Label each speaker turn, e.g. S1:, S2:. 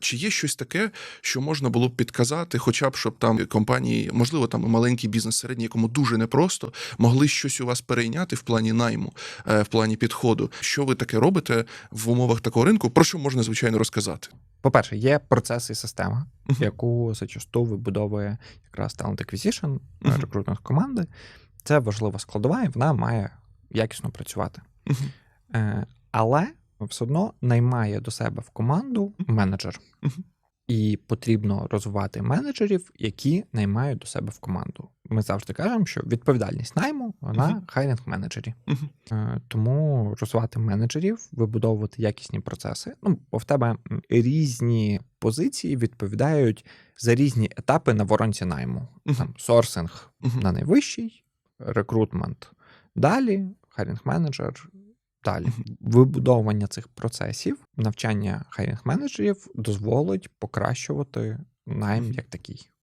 S1: Чи є щось таке, що можна було б підказати, хоча б щоб там компанії, можливо, там маленький бізнес, середній, якому дуже непросто, могли щось у вас перейняти в плані найму, е, в плані підходу? Що ви таке робите в умовах такого ринку? Про що можна звичайно розказати?
S2: По-перше, є процес і система,
S1: Мгм.
S2: яку зачасту вибудовує якраз Talent Acquisition,
S1: Мгм.
S2: рекрутинг команди. Це важлива складова, і вона має якісно працювати. Е, але все одно наймає до себе в команду менеджер. І потрібно розвивати менеджерів, які наймають до себе в команду. Ми завжди кажемо, що відповідальність найму вона
S1: Мгм.
S2: хайринг менеджері. Е, Тому розвивати менеджерів, вибудовувати якісні процеси. Ну, бо в тебе різні позиції відповідають за різні етапи на воронці найму.
S1: Мгм.
S2: Там сорсинг на найвищий, рекрутмент далі, хайрінг менеджер. Далі. Вибудовування цих процесів, навчання хайрінг менеджерів дозволить покращувати найм як такий.